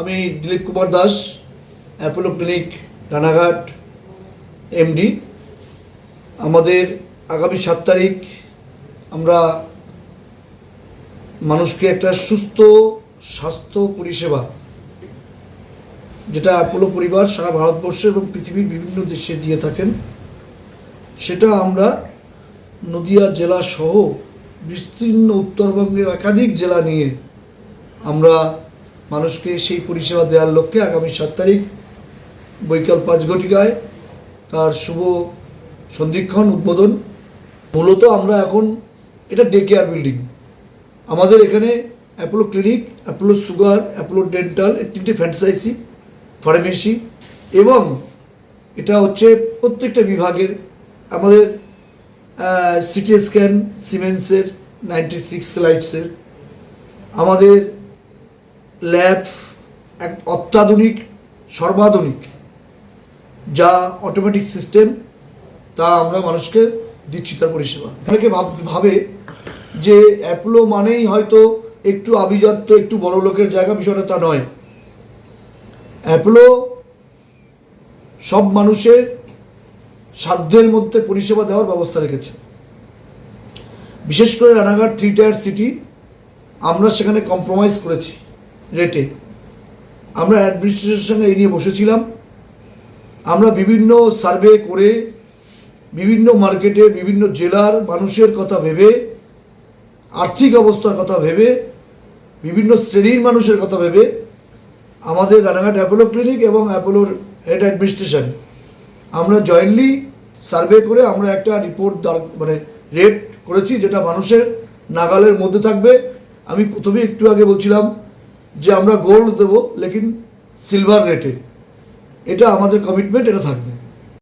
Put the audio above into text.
আমি Dilip Kumar Das, Apollo clinic, Ranaghat, MD. আমাদের আগামী সাত তারিখ আমরা মানুষকে একটা সুস্থ, স্বাস্থ্য পরিষেবা, যেটা অ্যাপোলো পরিবার সারা ভারতবর্ষে এবং পৃথিবীর বিভিন্ন দেশে দিয়ে থাকেন, সেটা আমরা নদিয়া জেলা সহ বিস্তীর্ণ উত্তরবঙ্গের একাধিক জেলা নিয়ে আমরা মানুষকে সেই পরিষেবা দেওয়ার লক্ষ্যে আগামী সাত তারিখ বৈকাল পাঁচ ঘটিকায় তার শুভ সন্ধিক্ষণ উদ্বোধন। মূলত আমরা এখন এটা ডে কেয়ার বিল্ডিং আমাদের এখানে Apollo clinic Apollo sugar Apollo dental তিনটে ফ্র্যাঞ্চাইজি ফার্মেসি এবং এটা হচ্ছে প্রত্যেকটা বিভাগের আমাদের সিটি স্ক্যান সিমেন্সের নাইনটি সিক্স লাইটসের আমাদের ল্যাব এক অত্যাধুনিক, সর্বাধুনিক, যা অটোমেটিক সিস্টেম তা আমরা মানুষকে দিচ্ছি তার পরিষেবা। অনেকে ভাব- যে অ্যাপোলো মানেই হয়তো একটু আভিজাত্য, একটু বড় লোকের জায়গা, বিষয়টা তা নয়। অ্যাপোলো সব মানুষের সাধ্যের মধ্যে পরিষেবা দেওয়ার ব্যবস্থা রেখেছে। বিশেষ করে রানাঘাট থ্রি টায়ার সিটি আমরা সেখানে কম্প্রোমাইজ করেছি। রেটে। আমরা অ্যাডমিনিস্ট্রেশনের সঙ্গে এই নিয়ে বসেছিলাম। আমরা বিভিন্ন সার্ভে করে, বিভিন্ন মার্কেটে বিভিন্ন জেলার মানুষের কথা ভেবে, আর্থিক অবস্থার কথা ভেবে, বিভিন্ন শ্রেণির মানুষের কথা ভেবে, আমাদের রানাঘাট অ্যাপোলো ক্লিনিক এবং অ্যাপোলোর হেড অ্যাডমিনিস্ট্রেশন আমরা জয়েন্টলি সার্ভে করে আমরা একটা রিপোর্ট মানে রেট করেছি যেটা মানুষের নাগালের মধ্যে থাকবে। আমি প্রথমে একটু আগে বলছিলাম যে আমরা গোল্ড দেবো লেকিন সিলভার রেটে এটা আমাদের কমিটমেন্ট এটা থাকবে।